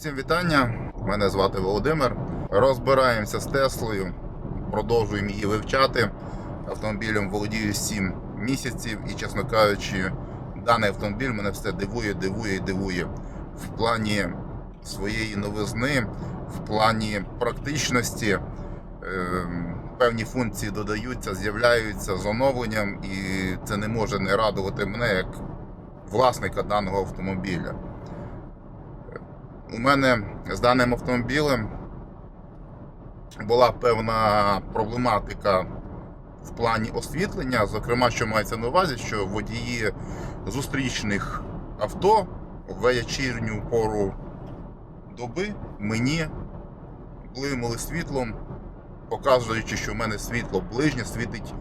Усім вітання. Мене звати Володимир. Розбираємося з Теслою, продовжуємо її вивчати. Автомобілем володію 7 місяців і, чесно кажучи, даний автомобіль мене все дивує, дивує і дивує. В плані своєї новизни, в плані практичності. Ем, Певні функції додаються, з'являються з оновленням, і це не може не радувати мене як власника даного автомобіля. У мене з даним автомобілем була певна проблематика в плані освітлення. Зокрема, що мається на увазі, що водії зустрічних авто в вечірню пору доби мені блимали світлом, показуючи, що в мене світло ближнє світить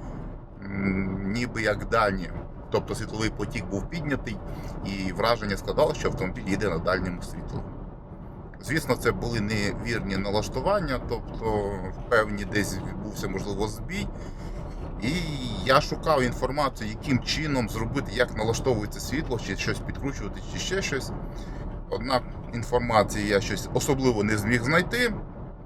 ніби як дальнє. Тобто світловий потік був піднятий, і враження складалося, що автомобіль їде на дальньому світлу. Звісно, це були невірні налаштування, тобто певні десь відбувся можливо збій. І я шукав інформацію, яким чином зробити, як налаштовується світло, чи щось підкручувати, чи ще щось. Однак інформації я щось особливо не зміг знайти.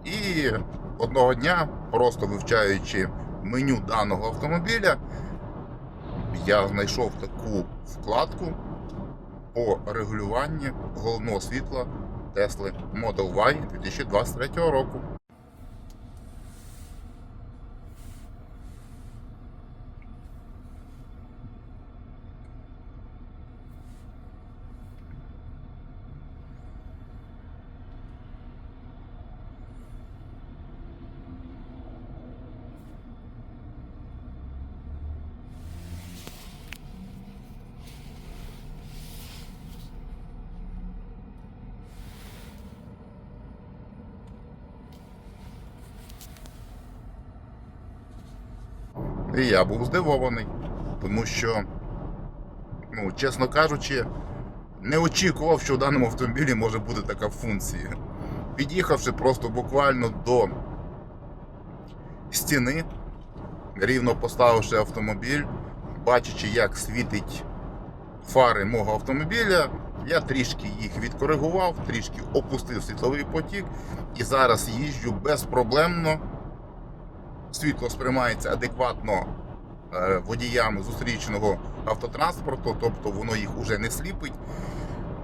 І одного дня, просто вивчаючи меню даного автомобіля, я знайшов таку вкладку по регулюванню головного світла Tesla Model Y 2023 року. І я був здивований, тому що, ну, чесно кажучи, не очікував, що в даному автомобілі може бути така функція. Під'їхавши просто буквально до стіни, рівно поставивши автомобіль, бачачи, як світить фари мого автомобіля, я трішки їх відкоригував, трішки опустив світловий потік і зараз їжджу безпроблемно світло сприймається адекватно е, водіями зустрічного автотранспорту, тобто воно їх уже не сліпить.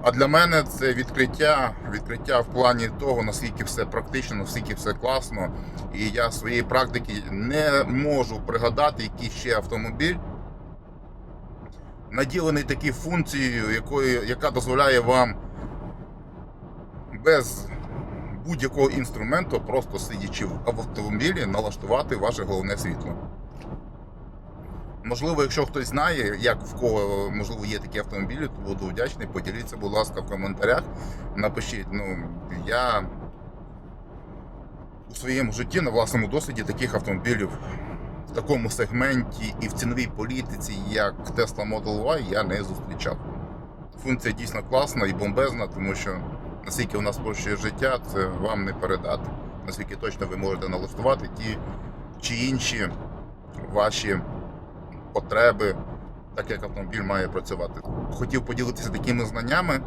А для мене це відкриття, відкриття в плані того, наскільки все практично, наскільки все класно. І я своєї практики не можу пригадати, який ще автомобіль наділений такою функцією, якою, яка дозволяє вам без будь-якого інструменту, просто сидячи в автомобілі, налаштувати ваше головне світло. Можливо, якщо хтось знає, як в кого можливо є такі автомобілі, то буду вдячний. Поділіться, будь ласка, в коментарях. Напишіть, ну я у своєму житті на власному досвіді таких автомобілів в такому сегменті і в ціновій політиці, як Tesla Model Y, я не зустрічав. Функція дійсно класна і бомбезна, тому що наскільки у нас спрощує життя, це вам не передати. Наскільки точно ви можете налаштувати ті чи інші ваші потреби, так як автомобіль має працювати. Хотів поділитися такими знаннями.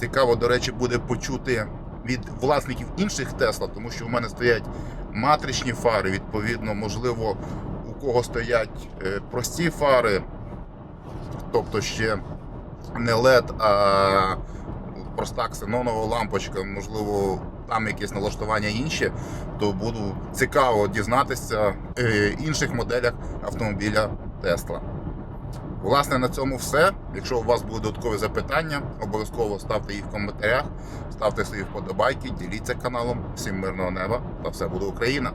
Цікаво, до речі, буде почути від власників інших Тесла, тому що в мене стоять матричні фари, відповідно, можливо, у кого стоять е, прості фари, тобто ще не LED, а проста ксенонова лампочка, можливо, там якісь налаштування інші, то буду цікаво дізнатися е, інших моделях автомобіля Tesla. Власне, на цьому все. Якщо у вас будуть додаткові запитання, обов'язково ставте їх в коментарях, ставте свої вподобайки, діліться каналом. Всім мирного неба та все буде Україна!